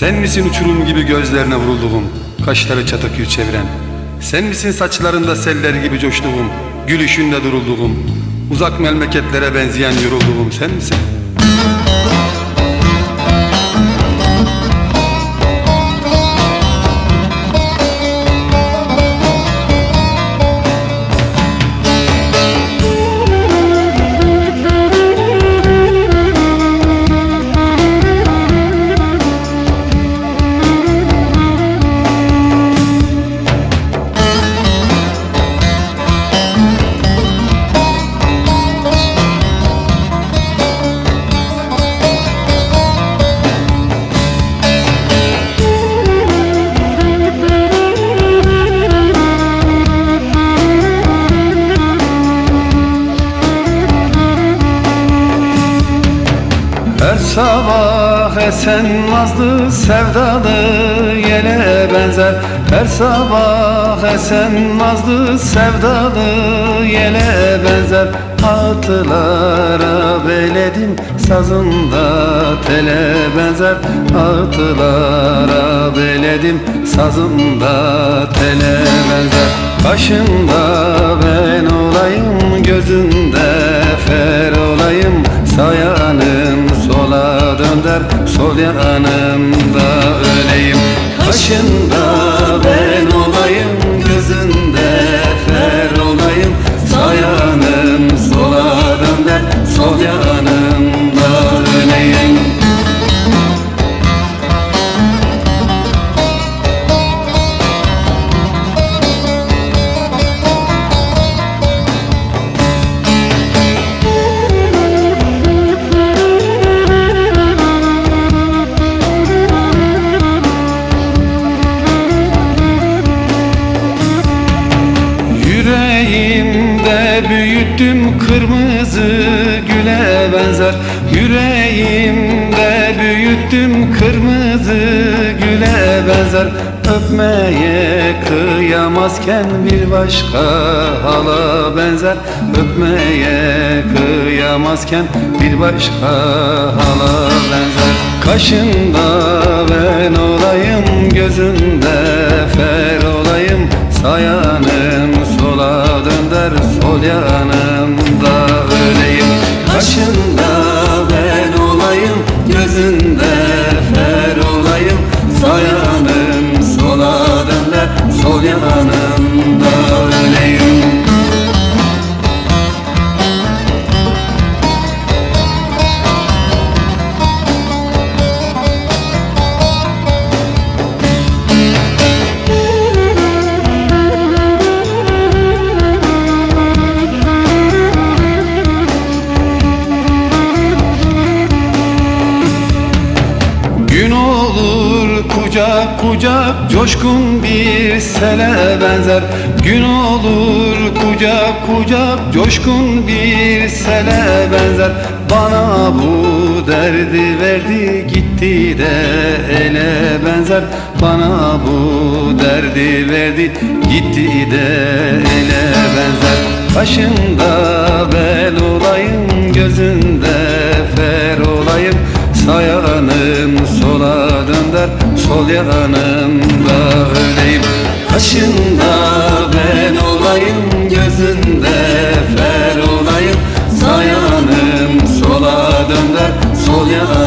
Sen misin uçurum gibi gözlerine vurulduğum, kaşları çatak yüz çeviren? Sen misin saçlarında seller gibi coştuğum, gülüşünde durulduğum, uzak memleketlere benzeyen yorulduğum sen misin? Sabah esen nazlı sevdalı yele benzer. Her sabah esen nazlı sevdalı yele benzer. Hatılara beledim sazında tele benzer. Hatılara beledim sazında tele benzer. Başında ben olayım gözünde Sol büyüttüm kırmızı güle benzer. Yüreğimde büyüttüm kırmızı güle benzer. Öpmeye kıyamazken bir başka hala benzer. Öpmeye kıyamazken bir başka hala benzer. Kaşında ben olayım gözünde fer olayım. Sayanım kucak kucak coşkun bir sele benzer. Gün olur kucak kucak coşkun bir sele benzer. Bana bu derdi verdi gitti de ele benzer. Bana bu derdi verdi gitti de ele benzer. Başında bel olayım Sol yanımda öleyim. Kaşında ben olayım Gözünde fer olayım. Sayanım sola dönder Sol yanımda